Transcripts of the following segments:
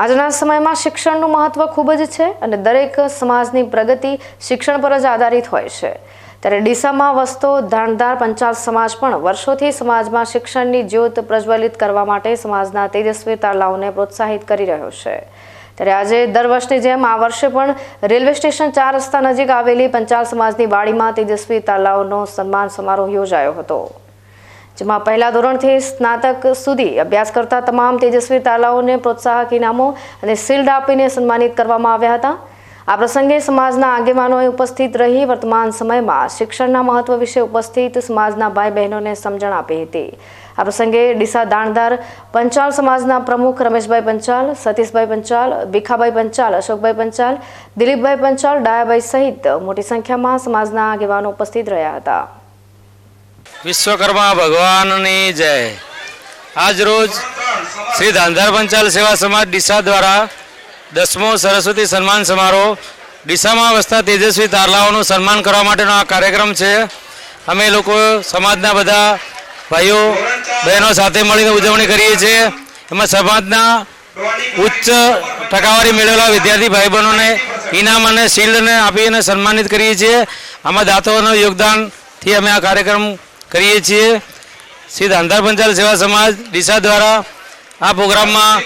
આજના સમયમાં શિક્ષણનું મહત્વ ખૂબ જ છે અને દરેક સમાજની પ્રગતિ શિક્ષણ પર જ આધારિત હોય છે. ત્યારે ડીસામાં વસતો ધાણધાર પંચાલ સમાજ પણ વર્ષોથી સમાજમાં શિક્ષણની જ્યોત પ્રજ્વલિત કરવા માટે સમાજના તેજસ્વી તારલાઓને પ્રોત્સાહિત કરી રહ્યો છે. ત્યારે આજે દર વર્ષની જેમ આ વર્ષે પણ રેલવે સ્ટેશન ચાર રસ્તા નજીક આવેલી પંચાલ સમાજની વાડીમાં તેજસ્વી તારલાઓનો સન્માન સમારોહ યોજાયો હતો. જેમાં પહેલા ધોરણથી સ્નાતક સુધી અભ્યાસ કરતા તમામ તેજસ્વી તાલાઓને પ્રોત્સાહક ઇનામો અને શિલ્ડ આપીને સન્માનિત કરવામાં આવ્યા હતા. આ પ્રસંગે સમાજના આગેવાનોએ ઉપસ્થિત રહી વર્તમાન સમયમાં શિક્ષણના મહત્વ વિશે ઉપસ્થિત સમાજના ભાઈ બહેનોને સમજણ આપી હતી. આ પ્રસંગે ડીસા દાણદાર પંચાલ સમાજના પ્રમુખ રમેશભાઈ પંચાલ, સતીશભાઈ પંચાલ, ભીખાભાઈ પંચાલ, અશોકભાઈ પંચાલ, દિલીપભાઈ પંચાલ, ડાયાભાઈ સહિત મોટી સંખ્યામાં સમાજના આગેવાનો ઉપસ્થિત રહ્યા હતા. વિશ્વકર્મા ભગવાનની જય. આજ રોજ શ્રી ધાંધાર પંચાલ સેવા સમાજ ડીસા દ્વારા દસમો સરસ્વતી સન્માન સમારોહ ડીસામાં વસતા તેજસ્વી તારલાઓનું સન્માન કરવા માટેનો આ કાર્યક્રમ છે. અમે લોકો સમાજના બધા ભાઈઓ, બહેનો સાથે મળીને ઉજવણી કરીએ છીએ. એમાં સમાજના ઉચ્ચ ટકાવારી મેળવેલા વિદ્યાર્થી ભાઈ બહેનોને ઇનામ અને શિલ્ડને આપીને સન્માનિત કરીએ છીએ. આમાં દાતાઓનું યોગદાનથી અમે આ કાર્યક્રમ કરીએ છીએ. શ્રી ધાંધાર પંચાલ સેવા સમાજ, ડીસા દ્વારા આ પ્રોગ્રામમાં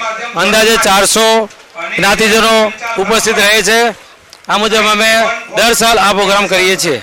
અંદાજે ચારસો જ્ઞાતિજનો ઉપસ્થિત રહે છે. આ મુજબ અમે દર સાલ આ પ્રોગ્રામ કરીએ છીએ.